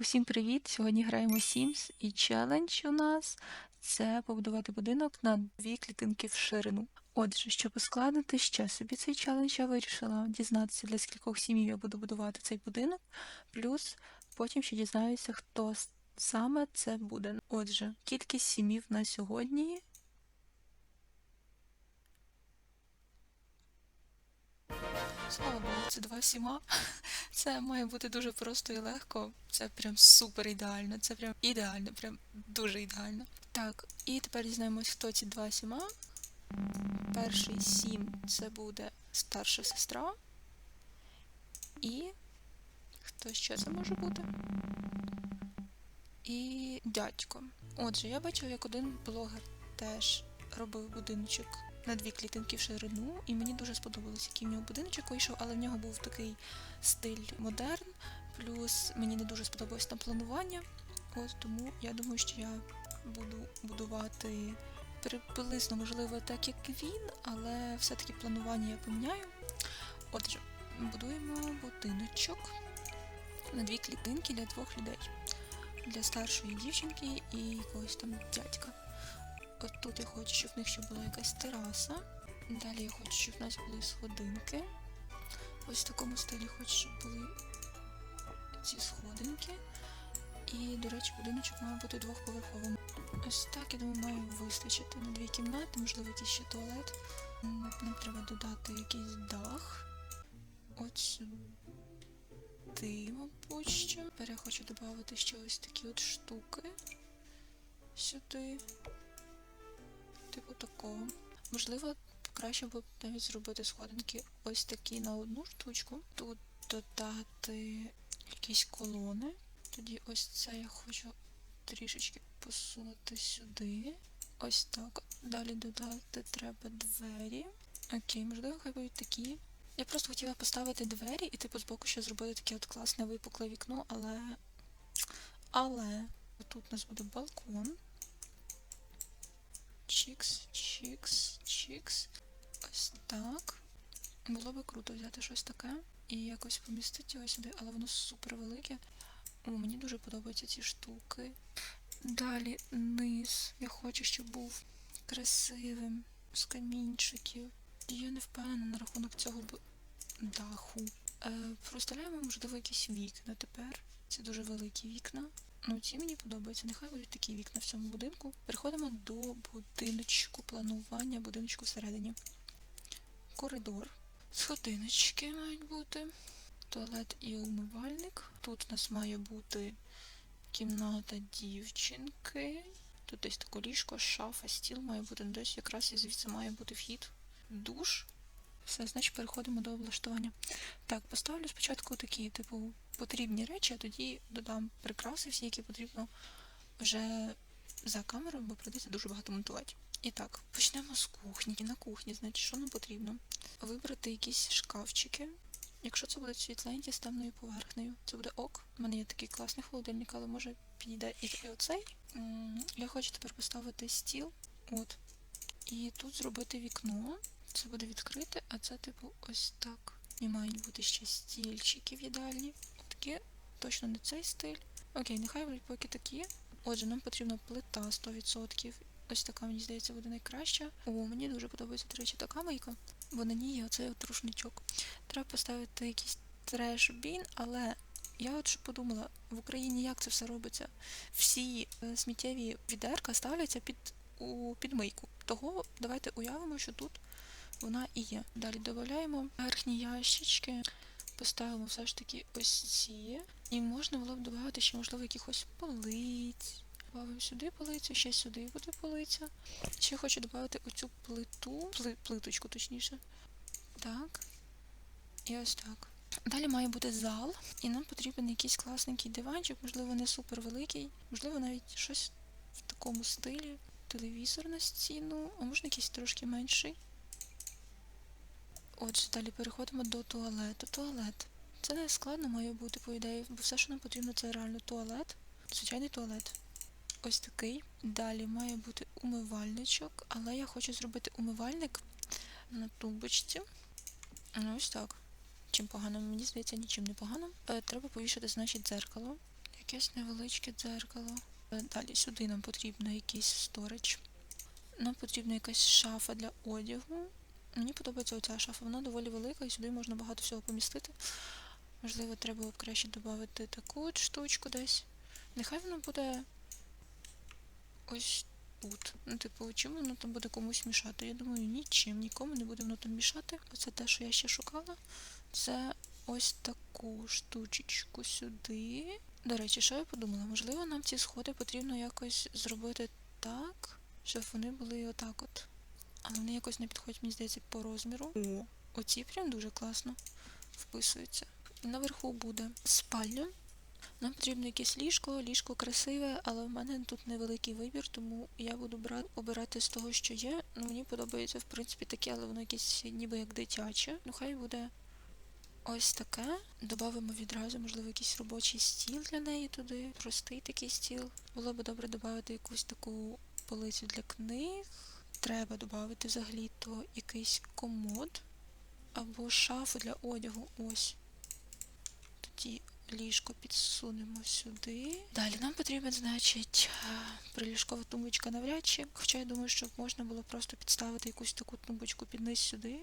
Усім привіт! Сьогодні граємо Sims і челендж у нас це побудувати будинок на дві клітинки в ширину. Отже, щоб ускладнити ще собі цей челендж, я вирішила дізнатися, для скількох сім'їв я буду будувати цей будинок. Плюс потім ще дізнаюся, хто саме це буде. Отже, кількість сім'їв на сьогодні. Слава Богу, це два сіма. Це має бути дуже просто і легко. Це прям супер ідеально. Це прям ідеально, прям дуже ідеально. Так, і тепер дізнаємось, хто ці два сіма. Перший сім це буде старша сестра. І. Хто ще це може бути? І дядько. Отже, я бачив, як один блогер теж робив будиночок на дві клітинки в ширину, і мені дуже сподобалось, який в нього будиночок вийшов, але в нього був такий стиль модерн, плюс мені не дуже сподобалось там планування. От тому я думаю, що я буду будувати приблизно, можливо, так як він, але все-таки планування я поміняю. Отже, будуємо будиночок на дві клітинки для двох людей. Для старшої дівчинки і якогось там дядька. Тут я хочу, щоб в них ще була якась тераса. Далі я хочу, щоб в нас були сходинки. Ось в такому стилі хочу, щоб були ці сходинки. І, до речі, будиночок має бути двохповерховим. Ось так, я думаю, має вистачити на дві кімнати, можливо, якийсь ще туалет. Нам треба додати якийсь дах. От сюди, мабуть, що. Тепер я хочу додати ще ось такі от штуки. Сюди. Типу такого. Можливо, краще було б навіть зробити сходинки ось такі на одну штучку. Тут додати якісь колони. Тоді ось це я хочу трішечки посунути сюди. Ось так. Dалі додати треба двері. Окей, можливо, хай будуть такі. Я просто хотіла поставити двері і типу збоку ще зробити таке от класне випукле вікно, але. Але тут у нас буде балкон. Чікс, чікс, чікс. Ось так. Було би круто взяти щось таке і якось помістити його сюди, але воно супер велике. О, мені дуже подобаються ці штуки. Далі низ. Я хочу, щоб був красивим, з камінчиків. Я не впевнена на рахунок цього даху. Е, проставляємо, можливо, якісь вікна тепер. Це дуже великі вікна. Ну, ці мені подобаються. Нехай будуть такі вікна в цьому будинку. Переходимо до будиночку, планування будиночку всередині. Коридор. Сходиночки мають бути. Туалет і умивальник. Тут у нас має бути кімната дівчинки. Тут десь таке ліжко, шафа, стіл має бути. Ну, Десь якраз і звідси має бути вхід. Душ. Все, значить переходимо до облаштування. Так, поставлю спочатку такі, типу, потрібні речі, а тоді додам прикраси всі, які потрібно вже за камерою, бо прийдеться дуже багато монтувати. І так, почнемо з кухні. На кухні, значить, що нам потрібно? Вибрати якісь шкафчики. Якщо це буде світленькі з темною поверхнею, це буде ок. У мене є такий класний холодильник, але може підійде і оцей. Я хочу тепер поставити стіл. От. І тут зробити вікно. Це буде відкрите, а це, типу, ось так. І мають бути ще стільчики в їдальні. Такі, точно не цей стиль. Окей, нехай будуть поки такі. Отже, нам потрібна плита 100%. Ось така, мені здається, буде найкраща. О, мені дуже подобається, до речі, така мийка, бо на ній є оцей от рушничок. Треба поставити якийсь треш-бін, але я от що подумала, в Україні як це все робиться? Всі е, сміттєві відерка ставляться під, у підмийку. Того давайте уявимо, що тут вона і є. Далі додаємо верхні ящички, поставимо все ж таки ось ці. І можна було б додати ще, можливо, якихось полиць. Добавимо сюди полицю, ще сюди буде полиця. Ще хочу додати оцю плиту, пли, плиточку точніше. Так. І ось так. Далі має бути зал, і нам потрібен якийсь класненький диванчик, можливо, не супер великий, можливо, навіть щось в такому стилі. Телевізор на стіну, а можна якийсь трошки менший. Отже, далі переходимо до туалету. Туалет. Це не складно має бути, по ідеї, бо все, що нам потрібно, це реально туалет. Звичайний туалет. Ось такий. Далі має бути умивальничок, але я хочу зробити умивальник на тумбочці. Ну, ось так. Чим погано, мені здається, нічим не погано. Е, треба повішати, значить, дзеркало, Якесь невеличке дзеркало. Е, Далі сюди нам потрібно якийсь сторич. Нам потрібна якась шафа для одягу. Мені подобається оця шафа, вона доволі велика і сюди можна багато всього помістити. Можливо, треба б краще додати таку от штучку десь. Нехай воно буде ось тут. Ну, типу, чим воно там буде комусь мішати? Я думаю, нічим, нікому не буде воно там мішати. Оце те, що я ще шукала. Це ось таку штучечку сюди. До речі, що я подумала? Можливо, нам ці сходи потрібно якось зробити так, щоб вони були отак от. Але вони якось не підходять, мені здається, по розміру. О, оці прям дуже класно вписуються. Наверху буде спальня. Нам потрібно якесь ліжко, ліжко красиве, але в мене тут невеликий вибір, тому я буду брати, обирати з того, що є. Ну, мені подобається, в принципі, таке, але воно якесь ніби як дитяче. Ну, хай буде ось таке. Добавимо відразу, можливо, якийсь робочий стіл для неї туди. Простий такий стіл. Було б добре додати якусь таку полицю для книг. Треба додати взагалі то якийсь комод або шафу для одягу. Ось. Тоді ліжко підсунемо сюди. Далі нам потрібен, значить, е, приліжкова тумбочка навряд чи. Хоча я думаю, що можна було просто підставити якусь таку тумбочку під низ сюди,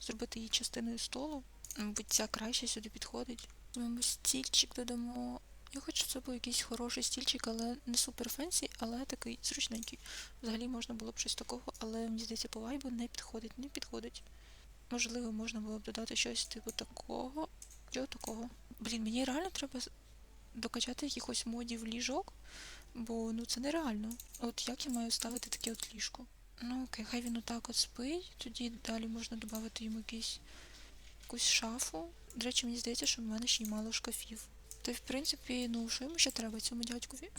зробити її частиною столу. Мабуть, ця краще сюди підходить. Візьмемо стільчик додамо. Я хочу, це був якийсь хороший стільчик, але не супер фенсі, але такий зручненький. Взагалі можна було б щось такого, але мені здається, по вайбу не підходить, не підходить. Можливо, можна було б додати щось типу такого. Чого такого? Блін, мені реально треба докачати якихось модів ліжок, бо ну це нереально. От як я маю ставити таке от ліжко? Ну окей, хай він отак от спить, тоді далі можна додати йому якийсь, якусь шафу. До речі, мені здається, що в мене ще й мало шкафів. То в принципі, ну що йому ще треба цьому дядькові?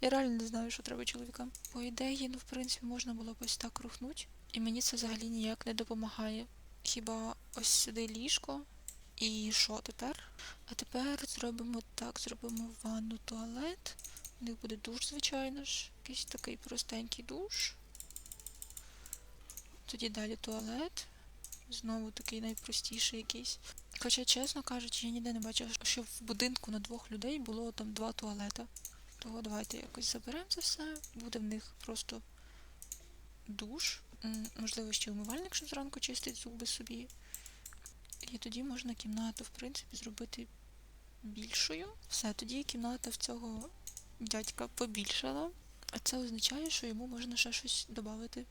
Я реально не знаю, що треба чоловікам. По ідеї, ну в принципі, можна було б ось так рухнути. І мені це взагалі ніяк не допомагає. Хіба ось сюди ліжко. І що тепер? А тепер зробимо так, зробимо ванну, туалет. У них буде душ, звичайно ж. Якийсь такий простенький душ. Тоді далі туалет. Знову такий найпростіший якийсь. Хоча, чесно кажучи, я ніде не бачила, що в будинку на двох людей було там два туалета. Того давайте якось заберемо це все. Буде в них просто душ. Можливо, ще умивальник, щоб зранку чистить зуби собі. І тоді можна кімнату, в принципі, зробити більшою. Все, тоді кімната в цього дядька побільшала. А це означає, що йому можна ще щось додати.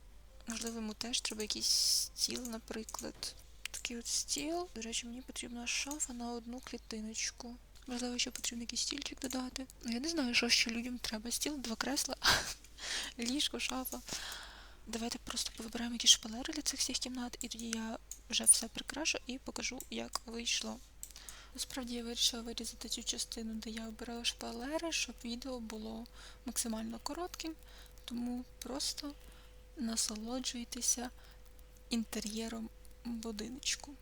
Можливо, йому теж треба якийсь стіл, наприклад. Такий от стіл. До речі, мені потрібна шафа на одну клітиночку. Можливо, ще потрібно якийсь стільчик додати. Ну, я не знаю, що ще людям треба. Стіл, два кресла, ліжко, шафа. Давайте просто повибираємо якісь шпалери для цих всіх кімнат, і тоді я вже все прикрашу і покажу, як вийшло. Насправді я вирішила вирізати цю частину, де я обирала шпалери, щоб відео було максимально коротким, тому просто насолоджуйтеся інтер'єром будиночку.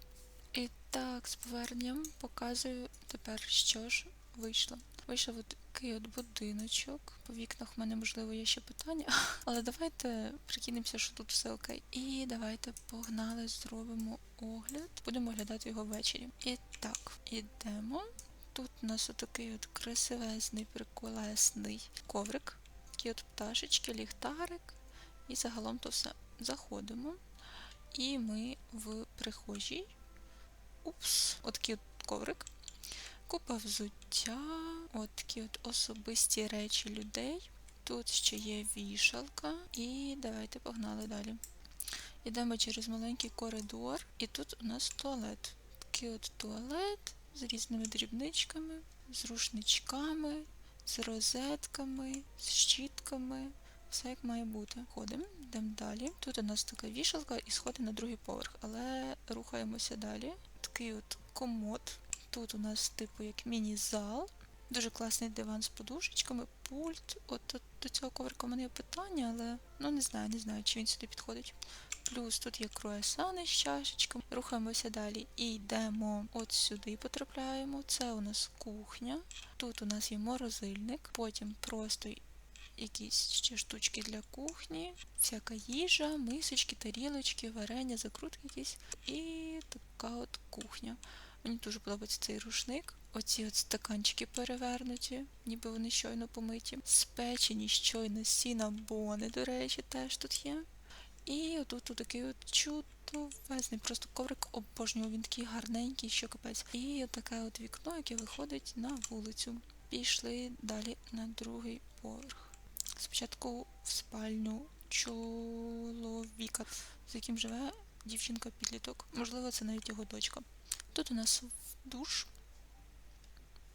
І так, з поверненням показую тепер, що ж вийшло. Вийшов такий от будиночок. По вікнах в мене, можливо, є ще питання, але давайте прикинемося, що тут все окей. І давайте погнали, зробимо огляд. Будемо оглядати його ввечері. І так, ідемо. Тут у нас отакий от красивезний, приколесний коврик. Такі от пташечки, ліхтарик. І загалом то все. Заходимо. І ми в прихожій. Упс, отакий от коврик. Купа взуття, от от особисті речі людей. Тут ще є вішалка. І давайте погнали далі. Йдемо через маленький коридор, і тут у нас туалет. Такий от туалет з різними дрібничками, з рушничками, з розетками, з щітками. Все як має бути. Ходимо, йдемо далі. Тут у нас така вішалка і сходи на другий поверх, але рухаємося далі. Такий от комод. Тут у нас типу як міні-зал. Дуже класний диван з подушечками, пульт. От, от до цього коврика у мене є питання, але ну не знаю, не знаю, чи він сюди підходить. Плюс тут є круасани з чашечками. Рухаємося далі і йдемо от сюди потрапляємо. Це у нас кухня. Тут у нас є морозильник, потім просто якісь ще штучки для кухні, всяка їжа, мисочки, тарілочки, варення, закрутки якісь. І така от кухня. Мені дуже подобається цей рушник. оці от стаканчики перевернуті, ніби вони щойно помиті. Спечені щойно сінабони, до речі, теж тут є. І отут тут такий от чудовезний просто коврик обожнював, він такий гарненький, що капець. І таке от вікно, яке виходить на вулицю. Пішли далі на другий поверх. Спочатку в спальню чоловіка, з яким живе дівчинка-підліток. Можливо, це навіть його дочка. Тут у нас душ.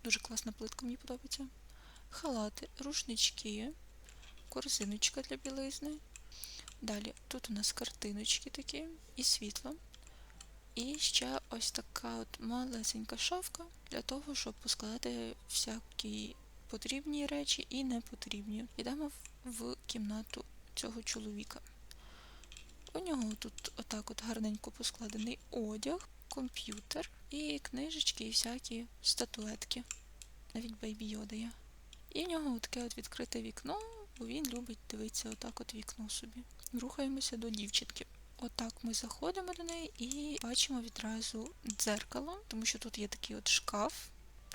Дуже класна плитка, мені подобається. Халати, рушнички, корзиночка для білизни. Далі тут у нас картиночки такі і світло. І ще ось така от малесенька шафка для того, щоб поскладати всякі потрібні речі і непотрібні. Йдемо в- в кімнату цього чоловіка. У нього тут отак от гарненько поскладений одяг, комп'ютер і книжечки, і всякі статуетки. Навіть бейбі Йода є. І в нього таке от відкрите вікно, бо він любить дивитися отак от вікно собі. Рухаємося до дівчинки. Отак ми заходимо до неї і бачимо відразу дзеркало, тому що тут є такий от шкаф,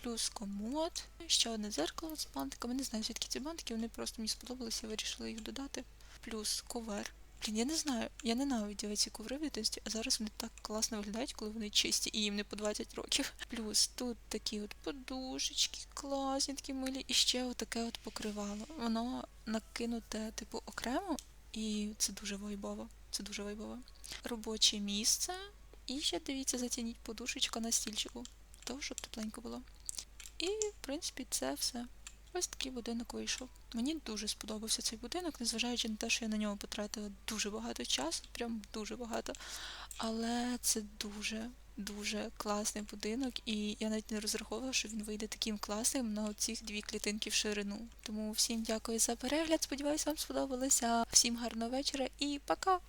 плюс комод, ще одне дзеркало з бантиками. Не знаю, звідки ці бантики, вони просто мені сподобалися, я вирішила їх додати. Плюс ковер. Блін, я не знаю, я ненавиділа ці коври в дитинстві, а зараз вони так класно виглядають, коли вони чисті і їм не по 20 років. Плюс тут такі от подушечки класні, такі милі, і ще отаке от покривало. Воно накинуте, типу, окремо, і це дуже вайбово. Це дуже вайбово. Робоче місце. І ще дивіться, затягніть подушечка на стільчику, того, щоб тепленько було. І, в принципі, це все. Ось такий будинок вийшов. Мені дуже сподобався цей будинок, незважаючи на те, що я на нього потратила дуже багато часу, прям дуже багато. Але це дуже, дуже класний будинок, і я навіть не розраховувала, що він вийде таким класним на оці дві клітинки в ширину. Тому всім дякую за перегляд. Сподіваюсь, вам сподобалося. Всім гарного вечора і пока!